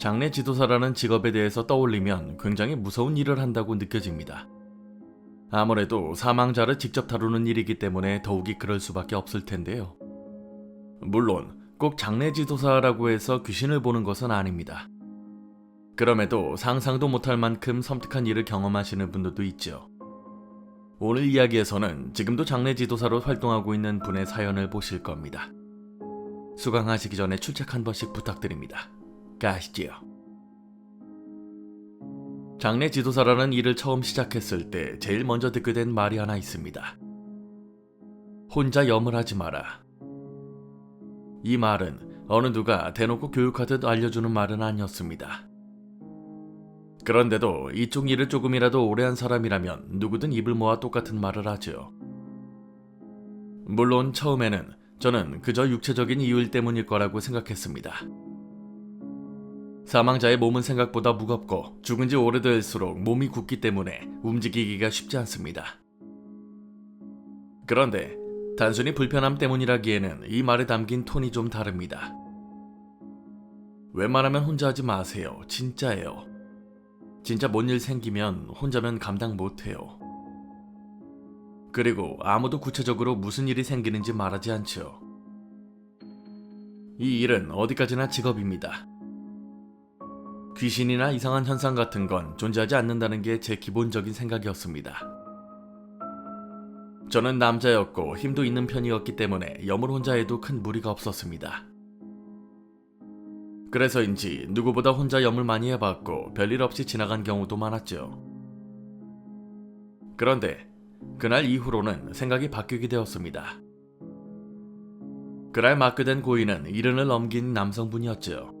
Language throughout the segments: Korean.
장례 지도사라는 직업에 대해서 떠올리면 굉장히 무서운 일을 한다고 느껴집니다. 아무래도 사망자를 직접 다루는 일이기 때문에 더욱이 그럴 수밖에 없을 텐데요. 물론 꼭 장례 지도사라고 해서 귀신을 보는 것은 아닙니다. 그럼에도 상상도 못할 만큼 섬뜩한 일을 경험하시는 분들도 있죠. 오늘 이야기에서는 지금도 장례 지도사로 활동하고 있는 분의 사연을 보실 겁니다. 수강하시기 전에 출첵 한 번씩 부탁드립니다. 가시지요. 장례 지도사라는 일을 처음 시작했을 때 제일 먼저 듣게 된 말이 하나 있습니다. 혼자 염을 하지 마라. 이 말은 어느 누가 대놓고 교육하듯 알려주는 말은 아니었습니다. 그런데도 이쪽 일을 조금이라도 오래 한 사람이라면 누구든 입을 모아 똑같은 말을 하죠. 물론 처음에는 저는 그저 육체적인 이유일 때문일 거라고 생각했습니다. 사망자의 몸은 생각보다 무겁고 죽은 지 오래될수록 몸이 굳기 때문에 움직이기가 쉽지 않습니다. 그런데 단순히 불편함 때문이라기에는 이 말에 담긴 톤이 좀 다릅니다. 웬만하면 혼자 하지 마세요. 진짜예요. 진짜 뭔 일 생기면 혼자면 감당 못해요. 그리고 아무도 구체적으로 무슨 일이 생기는지 말하지 않죠. 이 일은 어디까지나 직업입니다. 귀신이나 이상한 현상 같은 건 존재하지 않는다는 게 제 기본적인 생각이었습니다. 저는 남자였고 힘도 있는 편이었기 때문에 염을 혼자 해도 큰 무리가 없었습니다. 그래서인지 누구보다 혼자 염을 많이 해봤고 별일 없이 지나간 경우도 많았죠. 그런데 그날 이후로는 생각이 바뀌게 되었습니다. 그날 맡게 된 고인은 이른을 넘긴 남성분이었죠.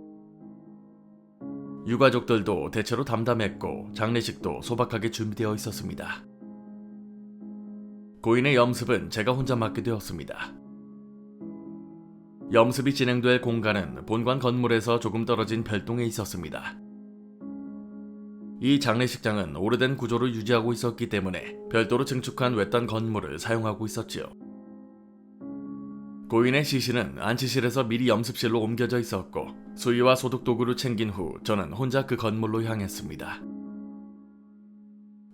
유가족들도 대체로 담담했고 장례식도 소박하게 준비되어 있었습니다. 고인의 염습은 제가 혼자 맡게 되었습니다. 염습이 진행될 공간은 본관 건물에서 조금 떨어진 별동에 있었습니다. 이 장례식장은 오래된 구조를 유지하고 있었기 때문에 별도로 증축한 외딴 건물을 사용하고 있었지요. 고인의 시신은 안치실에서 미리 염습실로 옮겨져 있었고 수의와 소독 도구를 챙긴 후 저는 혼자 그 건물로 향했습니다.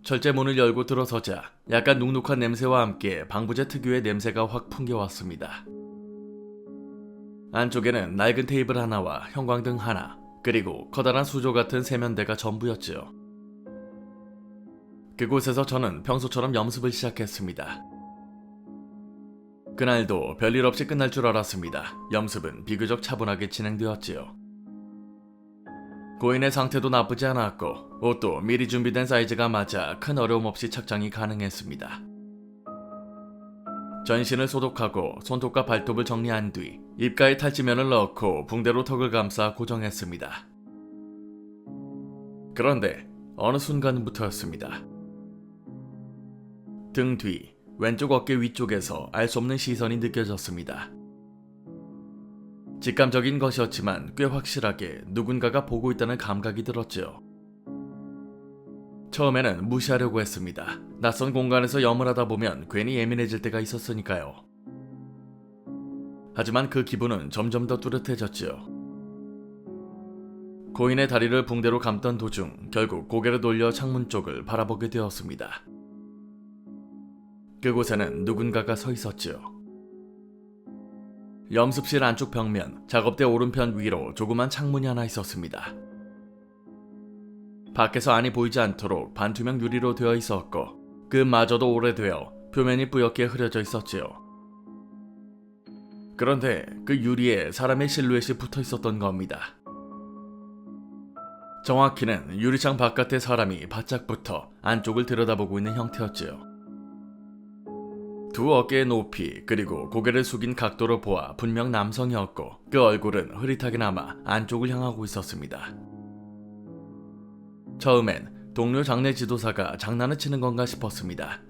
철제 문을 열고 들어서자 약간 눅눅한 냄새와 함께 방부제 특유의 냄새가 확 풍겨왔습니다. 안쪽에는 낡은 테이블 하나와 형광등 하나, 그리고 커다란 수조 같은 세면대가 전부였지요. 그곳에서 저는 평소처럼 염습을 시작했습니다. 그날도 별일 없이 끝날 줄 알았습니다. 염습은 비교적 차분하게 진행되었지요. 고인의 상태도 나쁘지 않았고 옷도 미리 준비된 사이즈가 맞아 큰 어려움 없이 착장이 가능했습니다. 전신을 소독하고 손톱과 발톱을 정리한 뒤 입가에 탈지면을 넣고 붕대로 턱을 감싸 고정했습니다. 그런데 어느 순간부터였습니다. 등 뒤, 왼쪽 어깨 위쪽에서 알 수 없는 시선이 느껴졌습니다. 직감적인 것이었지만 꽤 확실하게 누군가가 보고 있다는 감각이 들었죠. 처음에는 무시하려고 했습니다. 낯선 공간에서 염을 하다 보면 괜히 예민해질 때가 있었으니까요. 하지만 그 기분은 점점 더 뚜렷해졌지요. 고인의 다리를 붕대로 감던 도중 결국 고개를 돌려 창문 쪽을 바라보게 되었습니다. 그곳에는 누군가가 서 있었지요. 염습실 안쪽 벽면 작업대 오른편 위로 조그만 창문이 하나 있었습니다. 밖에서 안이 보이지 않도록 반투명 유리로 되어 있었고 그 마저도 오래되어 표면이 뿌옇게 흐려져 있었지요. 그런데 그 유리에 사람의 실루엣이 붙어 있었던 겁니다. 정확히는 유리창 바깥의 사람이 바짝 붙어 안쪽을 들여다보고 있는 형태였지요. 두 어깨의 높이 그리고 고개를 숙인 각도로 보아 분명 남성이었고 그 얼굴은 흐릿하게나마 안쪽을 향하고 있었습니다. 처음엔 동료 장례 지도사가 장난을 치는 건가 싶었습니다.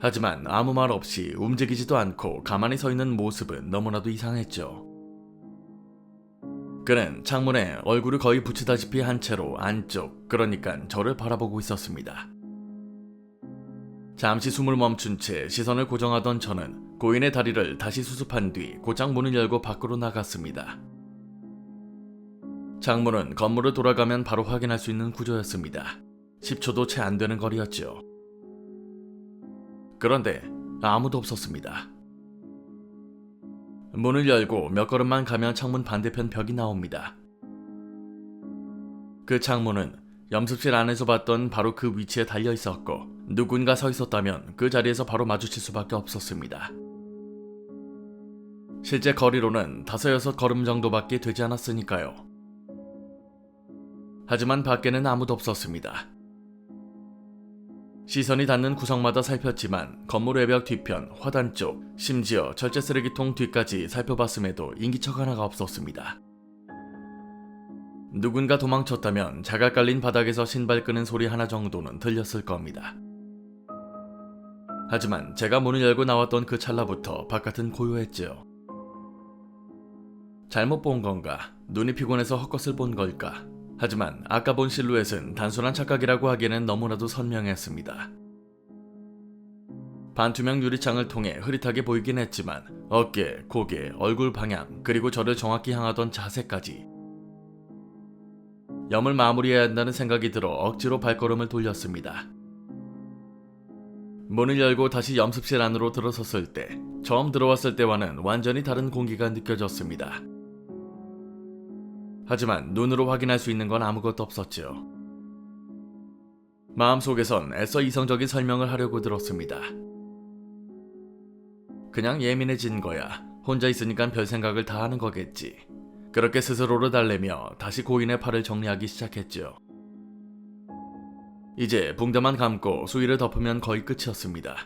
하지만 아무 말 없이 움직이지도 않고 가만히 서 있는 모습은 너무나도 이상했죠. 그는 창문에 얼굴을 거의 붙이다시피 한 채로 안쪽, 그러니까 저를 바라보고 있었습니다. 잠시 숨을 멈춘 채 시선을 고정하던 저는 고인의 다리를 다시 수습한 뒤 곧장 문을 열고 밖으로 나갔습니다. 창문은 건물을 돌아가면 바로 확인할 수 있는 구조였습니다. 10초도 채 안 되는 거리였죠. 그런데 아무도 없었습니다. 문을 열고 몇 걸음만 가면 창문 반대편 벽이 나옵니다. 그 창문은 염습실 안에서 봤던 바로 그 위치에 달려 있었고 누군가 서 있었다면 그 자리에서 바로 마주칠 수밖에 없었습니다. 실제 거리로는 다섯 여섯 걸음 정도밖에 되지 않았으니까요. 하지만 밖에는 아무도 없었습니다. 시선이 닿는 구석마다 살폈지만 건물 외벽 뒤편, 화단 쪽, 심지어 철제 쓰레기통 뒤까지 살펴봤음에도 인기척 하나가 없었습니다. 누군가 도망쳤다면 자갈 깔린 바닥에서 신발 끄는 소리 하나 정도는 들렸을 겁니다. 하지만 제가 문을 열고 나왔던 그 찰나부터 바깥은 고요했지요. 잘못 본 건가? 눈이 피곤해서 헛것을 본 걸까? 하지만 아까 본 실루엣은 단순한 착각이라고 하기에는 너무나도 선명했습니다. 반투명 유리창을 통해 흐릿하게 보이긴 했지만 어깨, 고개, 얼굴 방향, 그리고 저를 정확히 향하던 자세까지 염을 마무리해야 한다는 생각이 들어 억지로 발걸음을 돌렸습니다. 문을 열고 다시 염습실 안으로 들어섰을 때 처음 들어왔을 때와는 완전히 다른 공기가 느껴졌습니다. 하지만 눈으로 확인할 수 있는 건 아무것도 없었죠. 마음속에선 애써 이성적인 설명을 하려고 들었습니다. 그냥 예민해진 거야. 혼자 있으니까 별 생각을 다 하는 거겠지. 그렇게 스스로를 달래며 다시 고인의 팔을 정리하기 시작했죠. 이제 붕대만 감고 수위를 덮으면 거의 끝이었습니다.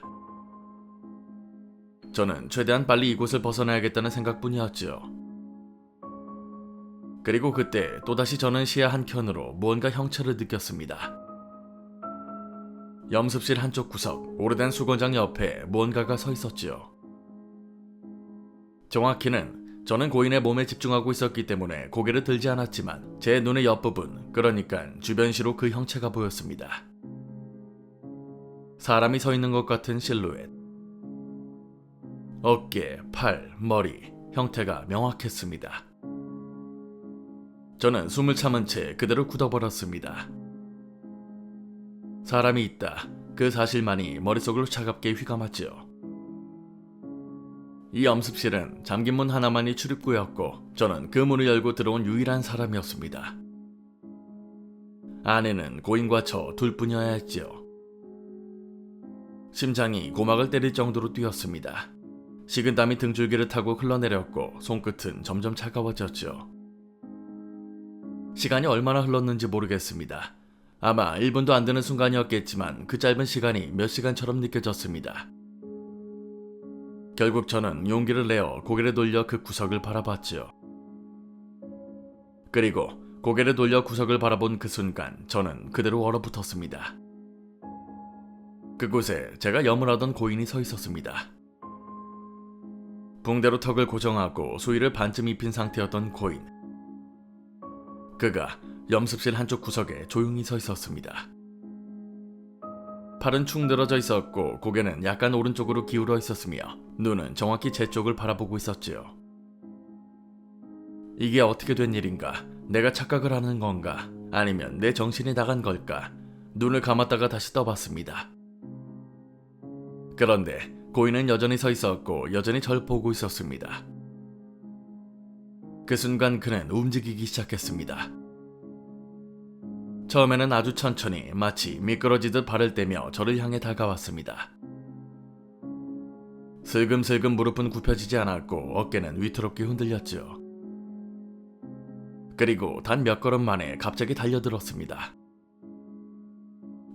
저는 최대한 빨리 이곳을 벗어나야겠다는 생각뿐이었죠. 그리고 그때 또다시 저는 시야 한켠으로 무언가 형체를 느꼈습니다. 염습실 한쪽 구석, 오래된 수건장 옆에 무언가가 서 있었지요. 정확히는 저는 고인의 몸에 집중하고 있었기 때문에 고개를 들지 않았지만 제 눈의 옆부분, 그러니까 주변시로 그 형체가 보였습니다. 사람이 서 있는 것 같은 실루엣. 어깨, 팔, 머리, 형태가 명확했습니다. 저는 숨을 참은 채 그대로 굳어버렸습니다. 사람이 있다. 그 사실만이 머릿속으로 차갑게 휘감았지요. 이 염습실은 잠긴 문 하나만이 출입구였고 저는 그 문을 열고 들어온 유일한 사람이었습니다. 안에는 고인과 저 둘뿐이어야 했지요. 심장이 고막을 때릴 정도로 뛰었습니다. 식은땀이 등줄기를 타고 흘러내렸고 손끝은 점점 차가워졌죠. 시간이 얼마나 흘렀는지 모르겠습니다. 아마 1분도 안 되는 순간이었겠지만 그 짧은 시간이 몇 시간처럼 느껴졌습니다. 결국 저는 용기를 내어 고개를 돌려 그 구석을 바라봤지요. 그리고 고개를 돌려 구석을 바라본 그 순간 저는 그대로 얼어붙었습니다. 그곳에 제가 염을하던 고인이 서 있었습니다. 붕대로 턱을 고정하고 수의를 반쯤 입힌 상태였던 고인. 그가 염습실 한쪽 구석에 조용히 서 있었습니다. 팔은 축 늘어져 있었고 고개는 약간 오른쪽으로 기울어 있었으며 눈은 정확히 제 쪽을 바라보고 있었지요. 이게 어떻게 된 일인가? 내가 착각을 하는 건가? 아니면 내 정신이 나간 걸까? 눈을 감았다가 다시 떠봤습니다. 그런데 고인은 여전히 서 있었고 여전히 절 보고 있었습니다. 그 순간 그는 움직이기 시작했습니다. 처음에는 아주 천천히 마치 미끄러지듯 발을 떼며 저를 향해 다가왔습니다. 슬금슬금 무릎은 굽혀지지 않았고 어깨는 위태롭게 흔들렸죠. 그리고 단 몇 걸음 만에 갑자기 달려들었습니다.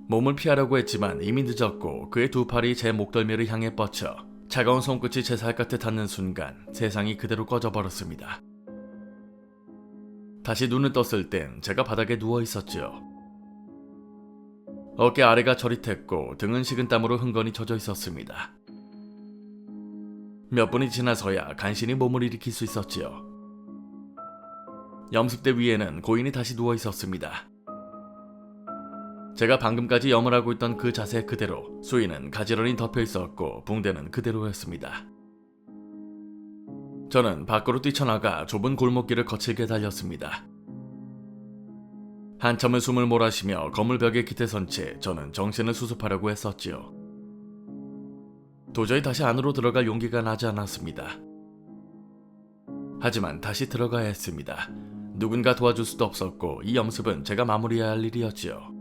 몸을 피하려고 했지만 이미 늦었고 그의 두 팔이 제 목덜미를 향해 뻗쳐 차가운 손끝이 제 살갗에 닿는 순간 세상이 그대로 꺼져버렸습니다. 다시 눈을 떴을 땐 제가 바닥에 누워 있었지요. 어깨 아래가 저릿했고 등은 식은 땀으로 흥건히 젖어 있었습니다. 몇 분이 지나서야 간신히 몸을 일으킬 수 있었지요. 염습대 위에는 고인이 다시 누워 있었습니다. 제가 방금까지 염을 하고 있던 그 자세 그대로 수위는 가지런히 덮여 있었고 붕대는 그대로였습니다. 저는 밖으로 뛰쳐나가 좁은 골목길을 거칠게 달렸습니다. 한참을 숨을 몰아쉬며 건물 벽에 기대 선채 저는 정신을 수습하려고 했었지요. 도저히 다시 안으로 들어갈 용기가 나지 않았습니다. 하지만 다시 들어가야 했습니다. 누군가 도와줄 수도 없었고 이 염습은 제가 마무리해야 할 일이었지요.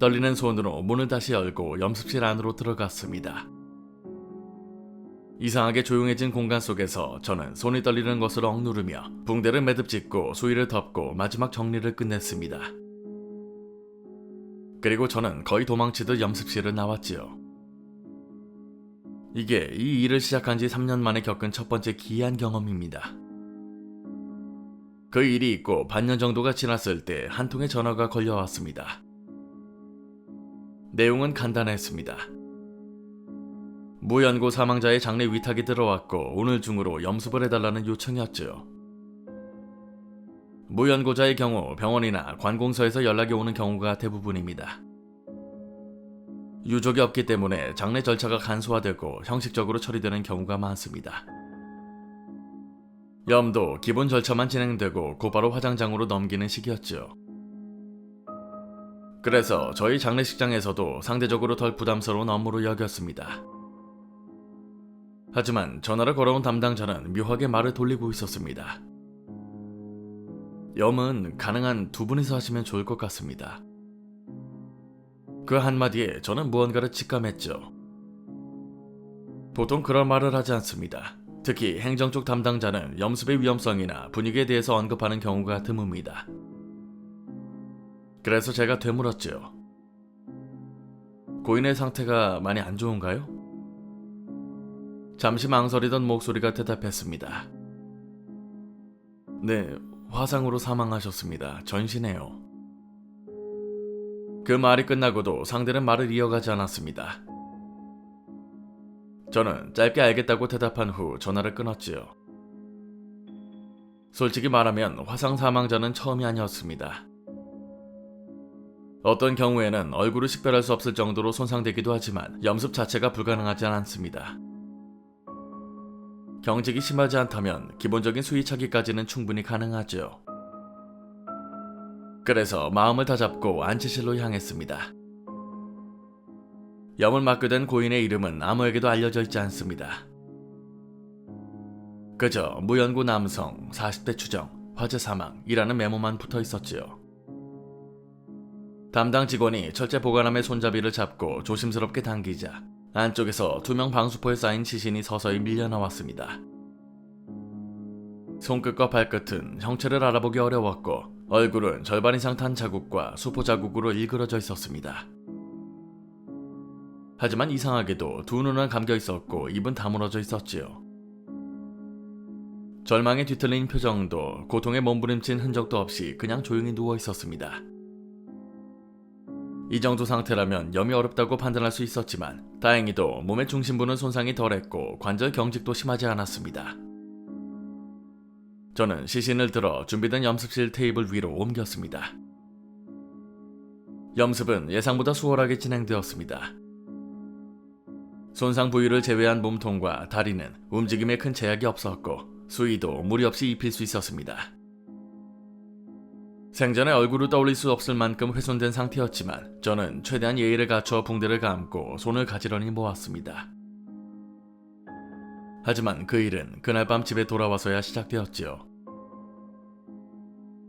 떨리는 손으로 문을 다시 열고 염습실 안으로 들어갔습니다. 이상하게 조용해진 공간 속에서 저는 손이 떨리는 것을 억누르며 붕대를 매듭 짓고 수위를 덮고 마지막 정리를 끝냈습니다. 그리고 저는 거의 도망치듯 염습실을 나왔지요. 이게 이 일을 시작한 지 3년 만에 겪은 첫 번째 기이한 경험입니다. 그 일이 있고 반년 정도가 지났을 때 한 통의 전화가 걸려왔습니다. 내용은 간단했습니다. 무연고 사망자의 장례 위탁이 들어왔고 오늘 중으로 염습을 해달라는 요청이었죠. 무연고자의 경우 병원이나 관공서에서 연락이 오는 경우가 대부분입니다. 유족이 없기 때문에 장례 절차가 간소화되고 형식적으로 처리되는 경우가 많습니다. 염도 기본 절차만 진행되고 곧바로 화장장으로 넘기는 시기였죠. 그래서 저희 장례식장에서도 상대적으로 덜 부담스러운 업무로 여겼습니다. 하지만 전화를 걸어온 담당자는 묘하게 말을 돌리고 있었습니다. 염은 가능한 두 분이서 하시면 좋을 것 같습니다. 그 한마디에 저는 무언가를 직감했죠. 보통 그런 말을 하지 않습니다. 특히 행정 쪽 담당자는 염습의 위험성이나 분위기에 대해서 언급하는 경우가 드뭅니다. 그래서 제가 되물었죠. 고인의 상태가 많이 안 좋은가요? 잠시 망설이던 목소리가 대답했습니다. 네, 화상으로 사망하셨습니다. 전신해요. 그 말이 끝나고도 상대는 말을 이어가지 않았습니다. 저는 짧게 알겠다고 대답한 후 전화를 끊었지요. 솔직히 말하면 화상 사망자는 처음이 아니었습니다. 어떤 경우에는 얼굴을 식별할 수 없을 정도로 손상되기도 하지만 염습 자체가 불가능하지 않습니다. 경직이 심하지 않다면 기본적인 수위 차기까지는 충분히 가능하죠. 그래서 마음을 다잡고 안치실로 향했습니다. 염을 맡게 된 고인의 이름은 아무에게도 알려져 있지 않습니다. 그저 무연고 남성 40대 추정 화재 사망이라는 메모만 붙어 있었지요. 담당 직원이 철제 보관함의 손잡이를 잡고 조심스럽게 당기자 안쪽에서 투명 방수포에 쌓인 시신이 서서히 밀려 나왔습니다. 손끝과 발끝은 형체를 알아보기 어려웠고 얼굴은 절반 이상 탄 자국과 수포 자국으로 일그러져 있었습니다. 하지만 이상하게도 두 눈은 감겨 있었고 입은 다물어져 있었지요. 절망에 뒤틀린 표정도 고통에 몸부림친 흔적도 없이 그냥 조용히 누워 있었습니다. 이 정도 상태라면 염이 어렵다고 판단할 수 있었지만 다행히도 몸의 중심부는 손상이 덜했고 관절 경직도 심하지 않았습니다. 저는 시신을 들어 준비된 염습실 테이블 위로 옮겼습니다. 염습은 예상보다 수월하게 진행되었습니다. 손상 부위를 제외한 몸통과 다리는 움직임에 큰 제약이 없었고 수위도 무리 없이 입힐 수 있었습니다. 생전에 얼굴을 떠올릴 수 없을 만큼 훼손된 상태였지만 저는 최대한 예의를 갖춰 붕대를 감고 손을 가지런히 모았습니다. 하지만 그 일은 그날 밤 집에 돌아와서야 시작되었지요.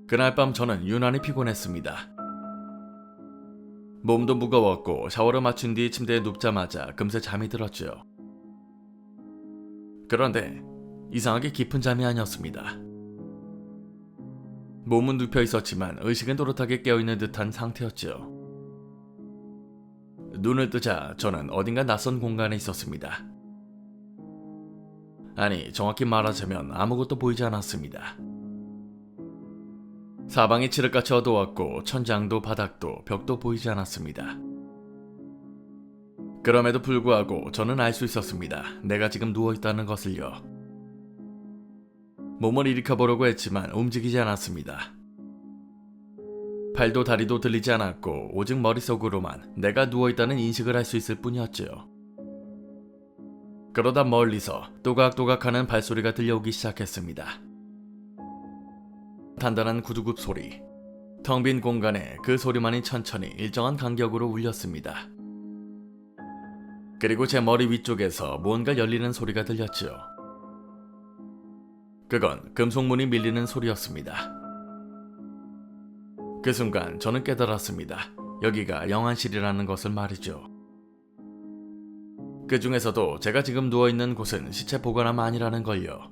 그날 밤 저는 유난히 피곤했습니다. 몸도 무거웠고 샤워를 마친 뒤 침대에 눕자마자 금세 잠이 들었지요. 그런데 이상하게 깊은 잠이 아니었습니다. 몸은 눕혀 있었지만 의식은 또렷하게 깨어있는 듯한 상태였지요. 눈을 뜨자 저는 어딘가 낯선 공간에 있었습니다. 아니, 정확히 말하자면 아무것도 보이지 않았습니다. 사방이 칠흑같이 어두웠고 천장도 바닥도 벽도 보이지 않았습니다. 그럼에도 불구하고 저는 알 수 있었습니다. 내가 지금 누워 있다는 것을요. 몸을 일으켜보려고 했지만 움직이지 않았습니다. 팔도 다리도 들리지 않았고 오직 머릿속으로만 내가 누워있다는 인식을 할 수 있을 뿐이었지요. 그러다 멀리서 또각또각하는 발소리가 들려오기 시작했습니다. 단단한 구두굽 소리, 텅 빈 공간에 그 소리만이 천천히 일정한 간격으로 울렸습니다. 그리고 제 머리 위쪽에서 무언가 열리는 소리가 들렸지요. 그건 금속문이 밀리는 소리였습니다. 그 순간 저는 깨달았습니다. 여기가 영안실이라는 것을 말이죠. 그 중에서도 제가 지금 누워있는 곳은 시체 보관함 아니라는 걸요.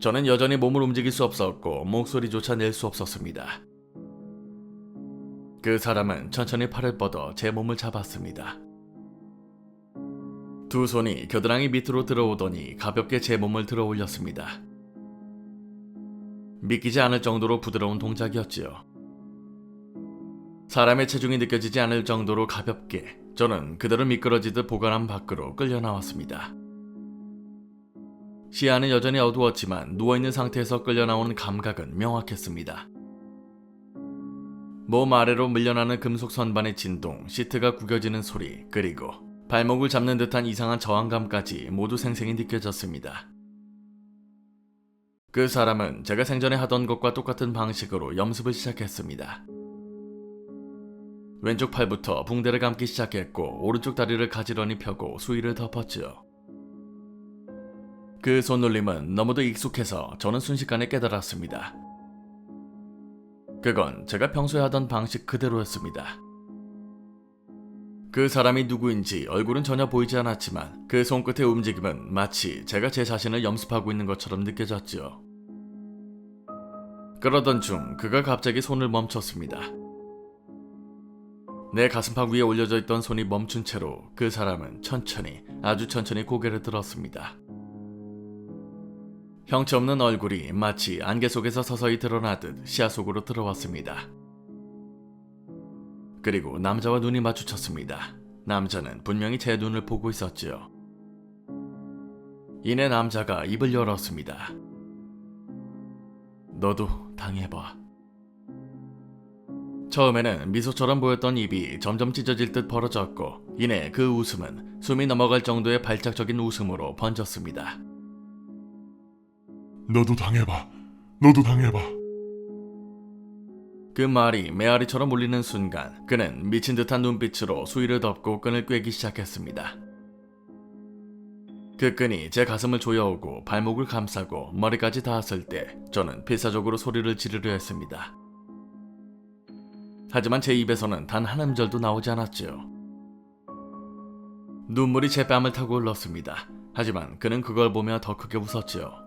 저는 여전히 몸을 움직일 수 없었고 목소리조차 낼 수 없었습니다. 그 사람은 천천히 팔을 뻗어 제 몸을 잡았습니다. 두 손이 겨드랑이 밑으로 들어오더니 가볍게 제 몸을 들어 올렸습니다. 믿기지 않을 정도로 부드러운 동작이었지요. 사람의 체중이 느껴지지 않을 정도로 가볍게 저는 그대로 미끄러지듯 보관함 밖으로 끌려 나왔습니다. 시야는 여전히 어두웠지만 누워있는 상태에서 끌려 나오는 감각은 명확했습니다. 몸 아래로 밀려나는 금속 선반의 진동, 시트가 구겨지는 소리, 그리고 발목을 잡는 듯한 이상한 저항감까지 모두 생생히 느껴졌습니다. 그 사람은 제가 생전에 하던 것과 똑같은 방식으로 염습을 시작했습니다. 왼쪽 팔부터 붕대를 감기 시작했고 오른쪽 다리를 가지런히 펴고 수위를 덮었지요. 그 손놀림은 너무도 익숙해서 저는 순식간에 깨달았습니다. 그건 제가 평소에 하던 방식 그대로였습니다. 그 사람이 누구인지 얼굴은 전혀 보이지 않았지만 그 손끝의 움직임은 마치 제가 제 자신을 염습하고 있는 것처럼 느껴졌지요. 그러던 중 그가 갑자기 손을 멈췄습니다. 내 가슴팍 위에 올려져 있던 손이 멈춘 채로 그 사람은 천천히 아주 천천히 고개를 들었습니다. 형체 없는 얼굴이 마치 안개 속에서 서서히 드러나듯 시야 속으로 들어왔습니다. 그리고 남자와 눈이 마주쳤습니다. 남자는 분명히 제 눈을 보고 있었지요. 이내 남자가 입을 열었습니다. 너도 당해봐. 처음에는 미소처럼 보였던 입이 점점 찢어질 듯 벌어졌고, 이내 그 웃음은 숨이 넘어갈 정도의 발작적인 웃음으로 번졌습니다. 너도 당해봐. 너도 당해봐. 그 말이 메아리처럼 울리는 순간 그는 미친 듯한 눈빛으로 수위를 덮고 끈을 꿰기 시작했습니다. 그 끈이 제 가슴을 조여오고 발목을 감싸고 머리까지 닿았을 때 저는 필사적으로 소리를 지르려 했습니다. 하지만 제 입에서는 단 한 음절도 나오지 않았지요. 눈물이 제 뺨을 타고 흘렀습니다. 하지만 그는 그걸 보며 더 크게 웃었지요.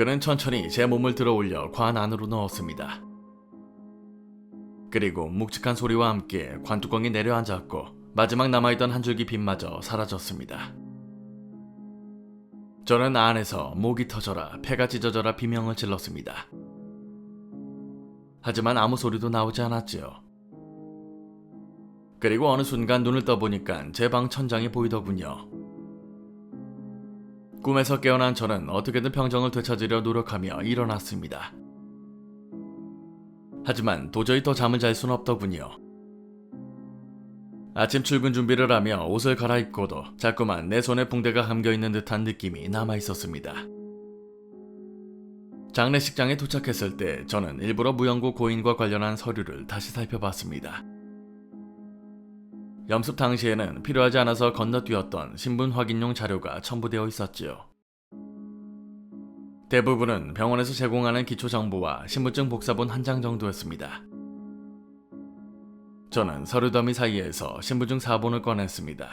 그는 천천히 제 몸을 들어 올려 관 안으로 넣었습니다. 그리고 묵직한 소리와 함께 관뚜껑이 내려앉았고 마지막 남아있던 한 줄기 빛마저 사라졌습니다. 저는 안에서 목이 터져라 폐가 찢어져라 비명을 질렀습니다. 하지만 아무 소리도 나오지 않았지요. 그리고 어느 순간 눈을 떠보니까 제 방 천장이 보이더군요. 꿈에서 깨어난 저는 어떻게든 평정을 되찾으려 노력하며 일어났습니다. 하지만 도저히 더 잠을 잘 수는 없더군요. 아침 출근 준비를 하며 옷을 갈아입고도 자꾸만 내 손에 붕대가 감겨 있는 듯한 느낌이 남아 있었습니다. 장례식장에 도착했을 때 저는 일부러 무영고 고인과 관련한 서류를 다시 살펴봤습니다. 염습 당시에는 필요하지 않아서 건너뛰었던 신분 확인용 자료가 첨부되어 있었지요. 대부분은 병원에서 제공하는 기초 정보와 신분증 복사본 한 장 정도였습니다. 저는 서류 더미 사이에서 신분증 사본을 꺼냈습니다.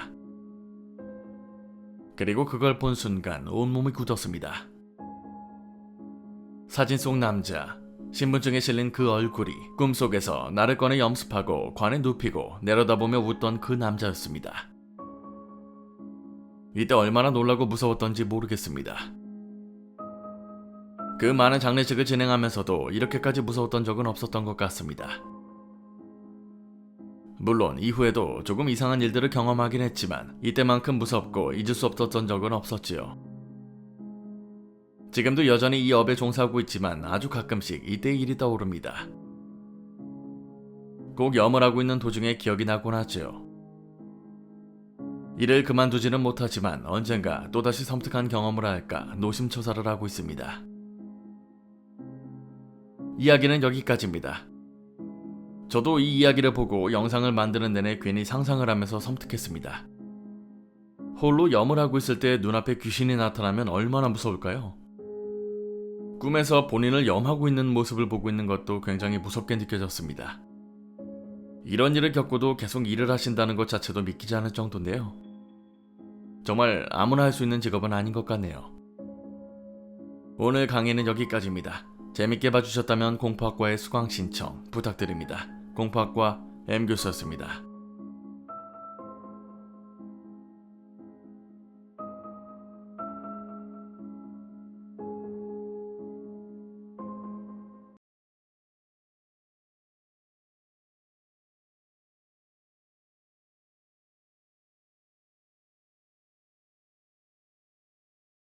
그리고 그걸 본 순간 온몸이 굳었습니다. 사진 속 남자, 신분증에 실린 그 얼굴이 꿈속에서 나를 꺼내 염습하고 관에 눕히고 내려다보며 웃던 그 남자였습니다. 이때 얼마나 놀라고 무서웠던지 모르겠습니다. 그 많은 장례식을 진행하면서도 이렇게까지 무서웠던 적은 없었던 것 같습니다. 물론 이후에도 조금 이상한 일들을 경험하긴 했지만 이때만큼 무섭고 잊을 수 없었던 적은 없었지요. 지금도 여전히 이 업에 종사하고 있지만 아주 가끔씩 이때의 일이 떠오릅니다. 꼭 염을 하고 있는 도중에 기억이 나곤 하죠. 일을 그만두지는 못하지만 언젠가 또다시 섬뜩한 경험을 할까 노심초사를 하고 있습니다. 이야기는 여기까지입니다. 저도 이 이야기를 보고 영상을 만드는 내내 괜히 상상을 하면서 섬뜩했습니다. 홀로 염을 하고 있을 때 눈앞에 귀신이 나타나면 얼마나 무서울까요? 꿈에서 본인을 염하고 있는 모습을 보고 있는 것도 굉장히 무섭게 느껴졌습니다. 이런 일을 겪고도 계속 일을 하신다는 것 자체도 믿기지 않을 정도인데요. 정말 아무나 할 수 있는 직업은 아닌 것 같네요. 오늘 강의는 여기까지입니다. 재밌게 봐주셨다면 공포학과의 수강 신청 부탁드립니다. 공포학과 M교수였습니다.